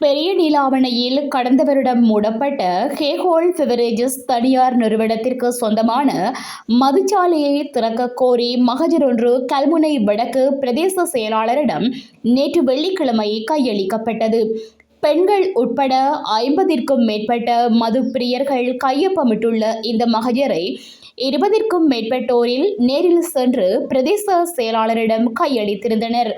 பெரிய நீலாவணையில் கடந்த வருடம் மூடப்பட்ட ஹேஹோல் பெவரேஜஸ் தனியார் நிறுவனத்திற்கு சொந்தமான மதுச்சாலையை திறக்க கோரி மகஜர் ஒன்று கல்முனை வடக்கு பிரதேச செயலாளரிடம் நேற்று வெள்ளிக்கிழமை கையளிக்கப்பட்டது. பெண்கள் உட்பட ஐம்பதிற்கும் மேற்பட்ட மது பிரியர்கள் கையொப்பமிட்டுள்ள இந்த மகஜரை இருபதிற்கும் மேற்பட்டோரில் நேரில் சென்று பிரதேச செயலாளரிடம் கையளித்திருந்தனர்.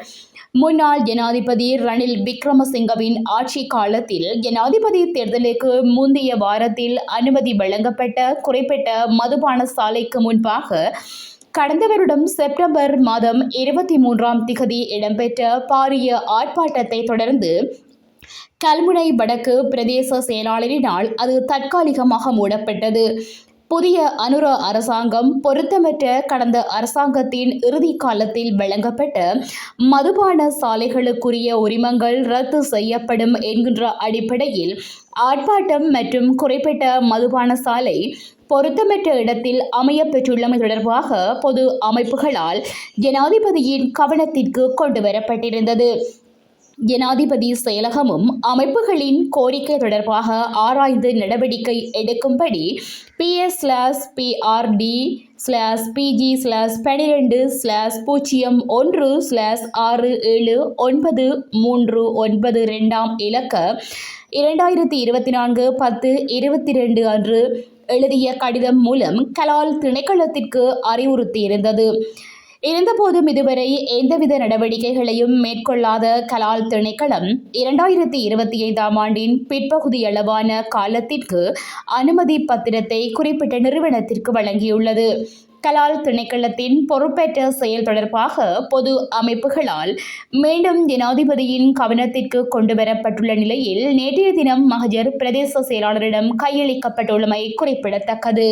முன்னாள் ஜனாதிபதி ரணில் விக்ரமசிங்கவின் ஆட்சி காலத்தில் ஜனாதிபதி தேர்தலுக்கு முந்தைய வாரத்தில் அனுமதி வழங்கப்பட்ட குறிப்பிட்ட மதுபான சாலைக்கு முன்பாக கடந்த வருடம் செப்டம்பர் மாதம் இருபத்தி மூன்றாம் திகதி இடம்பெற்ற பாரிய ஆர்ப்பாட்டத்தை தொடர்ந்து கல்முனை வடக்கு பிரதேச செயலாளரினால் அது தற்காலிகமாக மூடப்பட்டது. புதிய அனுர அரசாங்கம் பொருத்தமற்ற கடந்த அரசாங்கத்தின் இறுதி காலத்தில் வழங்கப்பட்ட மதுபான சாலைகளுக்குரிய உரிமங்கள் ரத்து செய்யப்படும் என்கின்ற அடிப்படையில் ஆர்ப்பாட்டம் மற்றும் குறிப்பிட்ட மதுபான சாலை பொருத்தமற்ற இடத்தில் அமைய பெற்றுள்ளமை தொடர்பாக பொது அமைப்புகளால் ஜனாதிபதியின் கவனத்திற்கு கொண்டு வரப்பட்டிருந்தது ஜனாதிபதி செயலகமும் அமைப்புகளின் கோரிக்கை தொடர்பாக ஆராய்ந்து நடவடிக்கை எடுக்கும்படி PS slash PRD slash PG slash பனிரெண்டு ஸ்லாஸ் பூஜ்ஜியம் ஒன்று ஸ்லாஸ் ஆறு ஏழு ஒன்பது மூன்று ஒன்பது ரெண்டாம் இலக்க இரண்டாயிரத்தி இருபத்தி நான்கு பத்து இருபத்தி ரெண்டு அன்று எழுதிய கடிதம் மூலம் கலால் திணைக்களத்திற்கு அறிவுறுத்தியிருந்தது. இருந்தபோதும் இதுவரை எந்தவித நடவடிக்கைகளையும் மேற்கொள்ளாத கலால் திணைக்களம் இரண்டாயிரத்தி இருபத்தி ஐந்தாம் ஆண்டின் பிற்பகுதியளவான காலத்திற்கு அனுமதி பத்திரத்தை குறிப்பிட்ட நிறுவனத்திற்கு வழங்கியுள்ளது. கலால் திணைக்களத்தின் பொறுப்பேற்ற செயல் தொடர்பாக பொது அமைப்புகளால் மீண்டும் ஜனாதிபதியின் கவனத்திற்கு கொண்டு வரப்பட்டுள்ள நிலையில் நேற்றைய தினம் மகஜர் பிரதேச செயலாளரிடம் கையளிக்கப்பட்டுள்ளமை குறிப்பிடத்தக்கது.